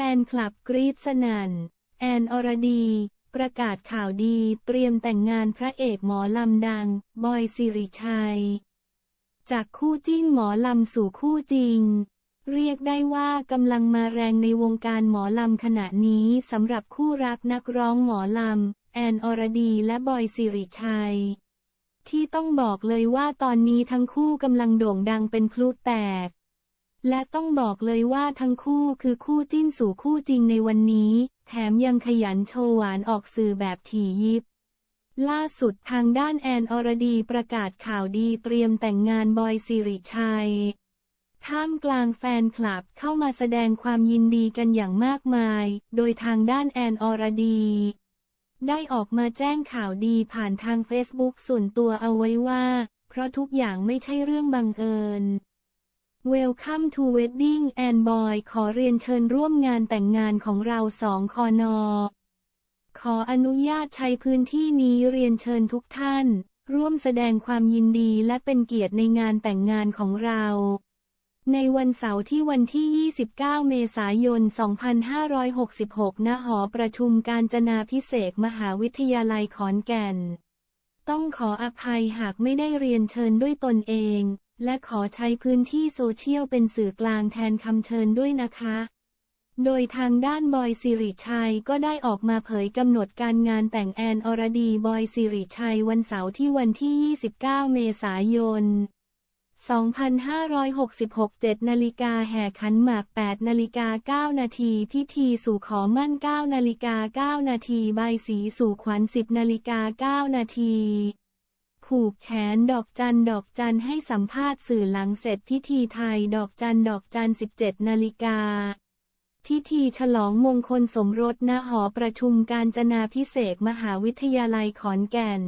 แฟนคลับกรี๊ดสนั่น แอนอรดี ประกาศข่าวดีเตรียมแต่งงานพระเอกหมอลำดัง บอยสิริชัย จากคู่จิ้นหมอลำสู่คู่จริง เรียกได้ว่ากำลังมาแรงในวงการหมอลำขณะนี้สำหรับคู่รักนักร้องหมอลำ แอนอรดีและบอยสิริชัย ที่ต้องบอกเลยว่าตอนนี้ทั้งคู่กำลังโด่งดังเป็นพลุแตก และต้องบอกเลยว่าทั้งคู่คือคู่จิ้นสู่คู่จริงในวันนี้ แถมยังขยันโชว์หวานออกสื่อแบบถี่ยิบ ล่าสุดทางด้านแอนอรดีประกาศข่าวดีเตรียมแต่งงานบอยสิริชัย ท่ามกลางแฟนคลับเข้ามาแสดงความยินดีกันอย่างมากมาย โดยทางด้านแอนอรดี ได้ออกมาแจ้งข่าวดีผ่านทางเฟซบุ๊กส่วนตัวเอาไว้ว่า เพราะทุกอย่างไม่ใช่เรื่องบังเอิญ Welcome to Wedding and Boy ขอเรียนเชิญร่วมงานแต่งงานของเราสองคอนอขออนุญาตใช้พื้นที่นี้เรียนเชิญทุกท่าน ร่วมแสดงความยินดีและเป็นเกียรติในงานแต่งงานของเรา ในวันเสาร์ที่วันที่ 29 เมษายน 2566 ณ หอประชุมการจนาพิเศษมหาวิทยาลัยขอนแก่น ต้องขออภัยหากไม่ได้เรียนเชิญด้วยตนเอง และขอใช้พื้นที่โซเชียลเป็นสื่อกลางแทนคำเชิญด้วยนะคะ โดยทางด้านบอยสิริชัยก็ได้ออกมาเผยกำหนดการงานแต่งแอนอรดีบอยสิริชัยวันเสาร์ที่วันที่ 29 เมษายน 2566 7นาฬิกาแห่ขันหมาก 8นาฬิกา9นาทีพิธีสู่ขอมั่น 9นาฬิกา9นาทีใบสีสู่ขวัญ 10นาฬิกา9นาที ผูกแขนดอกจันดอกจันให้สัมภาษณ์สื่อหลังเสร็จพิธีไทยดอกจันดอกจัน 17 นาฬิกาพิธีฉลองมงคลสมรสณหอประชุมการจนาพิเศษมหาวิทยาลัยขอนแก่น